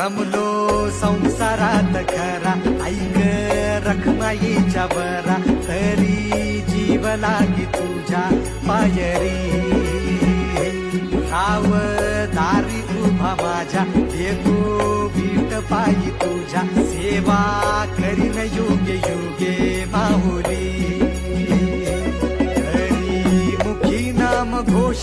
रमलो संसारात खरा. ऐक रखमाईच्या बरा. तरी जीव लागी तुझ्या पायरी. राव दारी उभा माझ्या. देखो बीट पायी तुझ्या. सेवा करीन योगे योगे माहुली हरी मुखी नाम घोष